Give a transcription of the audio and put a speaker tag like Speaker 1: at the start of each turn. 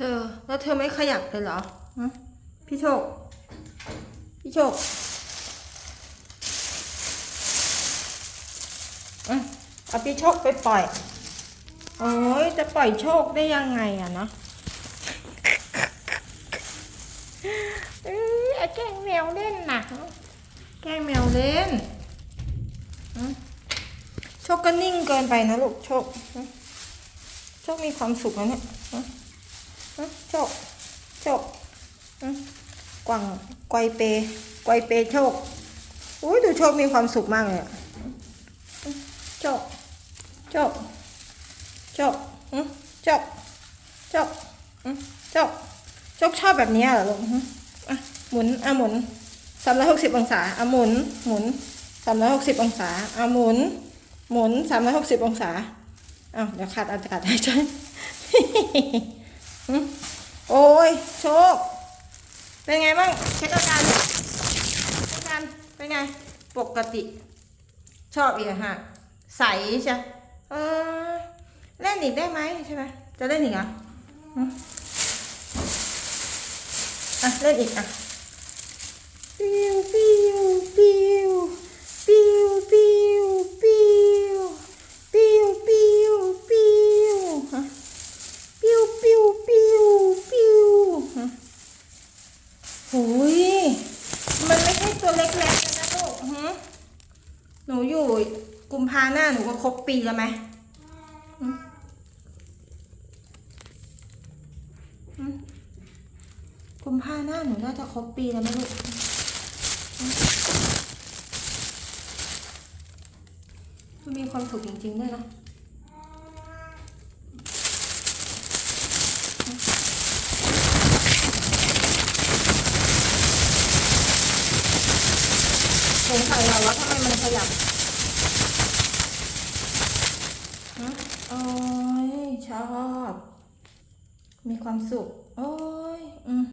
Speaker 1: ธอ แล้วเธอไม่ขยับเลยเหรอฮะพี่โชค พี่โชคอะเอาพี่โชคไปปล่อย โอ้ยจะปล่อยโชคได้ยังไงอะเนาะเอ้ยเอาแกล้งแมวเล่นนะแกล้งแมวเล่นฮะโชคก็นิ่งเกินไปนะลูกโชคฮะโชคมีความสุขนะเนี่ยฮะฮะโชค โชคฮะ กวางไกวเปไกวเปโชคอุ้ยดูโชคมีความสุขมากเลยอะโชคโชคโจกอืมโจกโจกอืมโจกโจกชอบแบบนี้เหรอลูกอืมอะหมุนอะหมุนสามร้อยหกสิบองศาอะหมุนหมุนสามร้อยหกสิบองศาอะหมุน หมุนสามร้อยหกสิบองศาอ้าวเดี๋ยวขาดอากาศหายใจอืมโอ้ยโชค เป็นไงบ้างเช็คอาการอาการเป็นไง ปกติ ชอบอีกอะฮะใสใช่เออเล่นอีกได้ไหมใช่ไหมจะเล่นอีกเหรออืมอะเล่นอีกอะ หุยมันไม่ใช่ตัวเล็กๆเลยนะลูกหืหนูอยู่กุมภาหน้าหนูก็ครบปีแล้วไหมกุมภาหน้าหนูน่าจะครบปีแล้วไหมลูกมันมีความสุขจริงๆด้วยนะ สงสัยเหรอว่าทำไมมันขยับฮะโอ้ยชอบ มีความสุข โอ้ย อืม